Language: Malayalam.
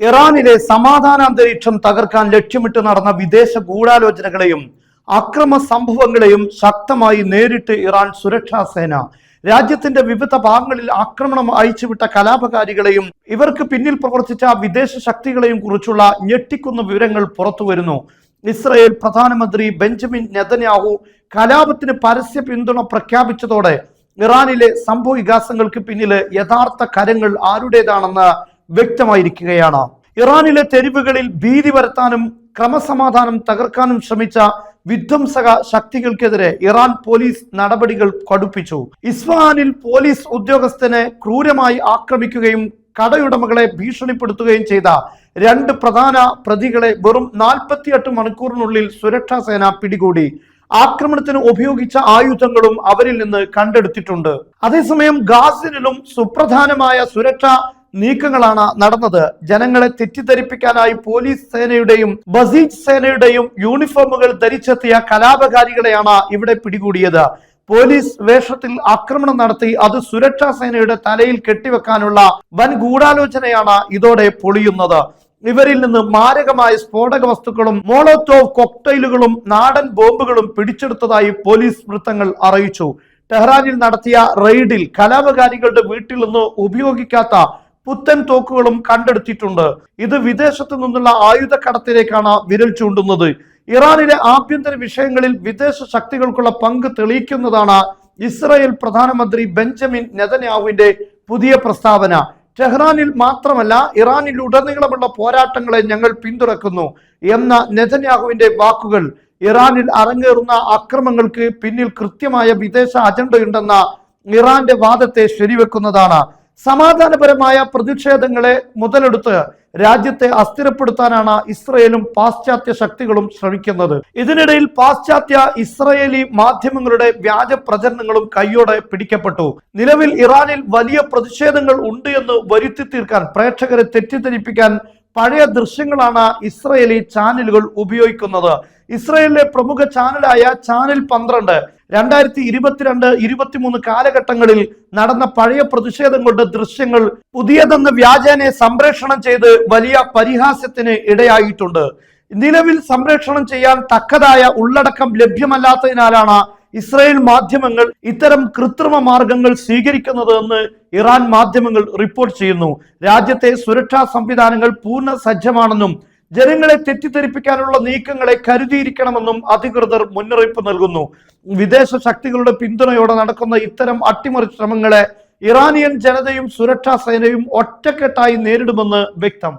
ഇറാനിലെ സമാധാന അന്തരീക്ഷം തകർക്കാൻ ലക്ഷ്യമിട്ട് നടന്ന വിദേശ ഗൂഢാലോചനകളെയും അക്രമ സംഭവങ്ങളെയും ശക്തമായി നേരിട്ട് ഇറാൻ സുരക്ഷാ സേന രാജ്യത്തിന്റെ വിവിധ ഭാഗങ്ങളിൽ ആക്രമണം അയച്ചുവിട്ട കലാപകാരികളെയും ഇവർക്ക് പിന്നിൽ പ്രവർത്തിച്ച വിദേശ ശക്തികളെയും കുറിച്ചുള്ള ഞെട്ടിക്കുന്ന വിവരങ്ങൾ പുറത്തുവരുന്നു ഇസ്രയേൽ പ്രധാനമന്ത്രി ബെഞ്ചമിൻ നെതന്യാഹു കലാപത്തിന് പരസ്യ പിന്തുണ പ്രഖ്യാപിച്ചതോടെ ഇറാനിലെ സംഭവ വികാസങ്ങൾക്ക് പിന്നിലെ യഥാർത്ഥ കരങ്ങൾ ആരുടേതാണെന്ന് വ്യക്തമായിരിക്കുകയാണ്. ഇറാനിലെ തെരുവുകളിൽ ഭീതി വരുത്താനും ക്രമസമാധാനം തകർക്കാനും ശ്രമിച്ച വിധ്വംസക ശക്തികൾക്കെതിരെ ഇറാൻ പോലീസ് നടപടികൾ കടുപ്പിച്ചു. ഇസ്ഫഹാനിൽ പോലീസ് ഉദ്യോഗസ്ഥനെ ക്രൂരമായി ആക്രമിക്കുകയും കടയുടമകളെ ഭീഷണിപ്പെടുത്തുകയും ചെയ്ത രണ്ട് പ്രധാന പ്രതികളെ വെറും നാൽപ്പത്തിയെട്ട് മണിക്കൂറിനുള്ളിൽ സുരക്ഷാ സേന പിടികൂടി. ആക്രമണത്തിന് ഉപയോഗിച്ച ആയുധങ്ങളും അവരിൽ നിന്ന് കണ്ടെടുത്തിട്ടുണ്ട്. അതേസമയം ഗാസിനിലും സുപ്രധാനമായ സുരക്ഷാ നീക്കങ്ങളാണ് നടന്നത്. ജനങ്ങളെ തെറ്റിദ്ധരിപ്പിക്കാനായി പോലീസ് സേനയുടെയും ബസീജ് സേനയുടെയും യൂണിഫോമുകൾ ധരിച്ചെത്തിയ കലാപകാരികളെയാണ് ഇവിടെ പിടികൂടിയത്. പോലീസ് വേഷത്തിൽ ആക്രമണം നടത്തി അത് സുരക്ഷാ സേനയുടെ തലയിൽ കെട്ടിവെക്കാനുള്ള വൻ ഗൂഢാലോചനയാണ് ഇതോടെ പൊളിയുന്നത്. ഇവരിൽ നിന്ന് മാരകമായ സ്ഫോടക വസ്തുക്കളും മോളോത്തോവ് കോക്ടൈലുകളും നാടൻ ബോംബുകളും പിടിച്ചെടുത്തതായി പോലീസ് വൃത്തങ്ങൾ അറിയിച്ചു. ടെഹ്റാനിൽ നടത്തിയ റെയ്ഡിൽ കലാപകാരികളുടെ വീട്ടിൽ നിന്ന് ഉപയോഗിക്കാത്ത പുത്തൻ തോക്കുകളും കണ്ടെടുത്തിട്ടുണ്ട്. ഇത് വിദേശത്തു നിന്നുള്ള ആയുധ കടത്തിലേക്കാണ് വിരൽ ചൂണ്ടുന്നത്. ഇറാനിലെ ആഭ്യന്തര വിഷയങ്ങളിൽ വിദേശ ശക്തികൾക്കുള്ള പങ്ക് തെളിയിക്കുന്നതാണ് ഇസ്രായേൽ പ്രധാനമന്ത്രി ബെഞ്ചമിൻ നെതന്യാഹുവിന്റെ പുതിയ പ്രസ്താവന. ടെഹ്റാനിൽ മാത്രമല്ല ഇറാനിൽ ഉടനീളമുള്ള പോരാട്ടങ്ങളെ ഞങ്ങൾ പിന്തുണക്കുന്നു എന്ന നെതന്യാഹുവിന്റെ വാക്കുകൾ. ഇറാനിൽ അരങ്ങേറുന്ന അക്രമങ്ങൾക്ക് പിന്നിൽ കൃത്യമായ വിദേശ അജണ്ടയുണ്ടെന്ന ഇറാന്റെ വാദത്തെ ശരിവെക്കുന്നതാണ്. സമാധാനപരമായ പ്രതിഷേധങ്ങളെ മുതലെടുത്ത് രാജ്യത്തെ അസ്ഥിരപ്പെടുത്താനാണ് ഇസ്രയേലും പാശ്ചാത്യ ശക്തികളും ശ്രമിക്കുന്നത്. ഇതിനിടയിൽ പാശ്ചാത്യ ഇസ്രയേലി മാധ്യമങ്ങളുടെ വ്യാജ പ്രചരണങ്ങളും കൈയോടെ പിടിക്കപ്പെട്ടു. നിലവിൽ ഇറാനിൽ വലിയ പ്രതിഷേധങ്ങൾ ഉണ്ട് എന്ന് വരുത്തി തീർക്കാൻ പ്രേക്ഷകരെ തെറ്റിദ്ധരിപ്പിക്കാൻ പഴയ ദൃശ്യങ്ങളാണ് ഇസ്രയേലി ചാനലുകൾ ഉപയോഗിക്കുന്നത്. ഇസ്രയേലിലെ പ്രമുഖ ചാനലായ ചാനൽ പന്ത്രണ്ട് രണ്ടായിരത്തി ഇരുപത്തിരണ്ട് ഇരുപത്തിമൂന്ന് കാലഘട്ടങ്ങളിൽ നടന്ന പഴയ പ്രതിഷേധങ്ങളുടെ ദൃശ്യങ്ങൾ പുതിയതെന്ന വ്യാജേനെ സംപ്രേഷണം ചെയ്ത് വലിയ പരിഹാസ്യത്തിന് ഇടയായിട്ടുണ്ട്. നിലവിൽ സംപ്രേഷണം ചെയ്യാൻ തക്കതായ ഉള്ളടക്കം ലഭ്യമല്ലാത്തതിനാലാണ് ഇസ്രായേൽ മാധ്യമങ്ങൾ ഇത്തരം കൃത്രിമ മാർഗങ്ങൾ സ്വീകരിക്കുന്നത് എന്ന് ഇറാൻ മാധ്യമങ്ങൾ റിപ്പോർട്ട് ചെയ്യുന്നു. രാജ്യത്തെ സുരക്ഷാ സംവിധാനങ്ങൾ പൂർണ സജ്ജമാണെന്നും ജനങ്ങളെ തെറ്റിദ്ധരിപ്പിക്കാനുള്ള നീക്കങ്ങളെ കരുതിയിരിക്കണമെന്നും അധികൃതർ മുന്നറിയിപ്പ് നൽകുന്നു. വിദേശ ശക്തികളുടെ പിന്തുണയോടെ നടക്കുന്ന ഇത്തരം അട്ടിമറി ശ്രമങ്ങളെ ഇറാനിയൻ ജനതയും സുരക്ഷാ സേനയും ഒറ്റക്കെട്ടായി നേരിടുമെന്ന് വ്യക്തം.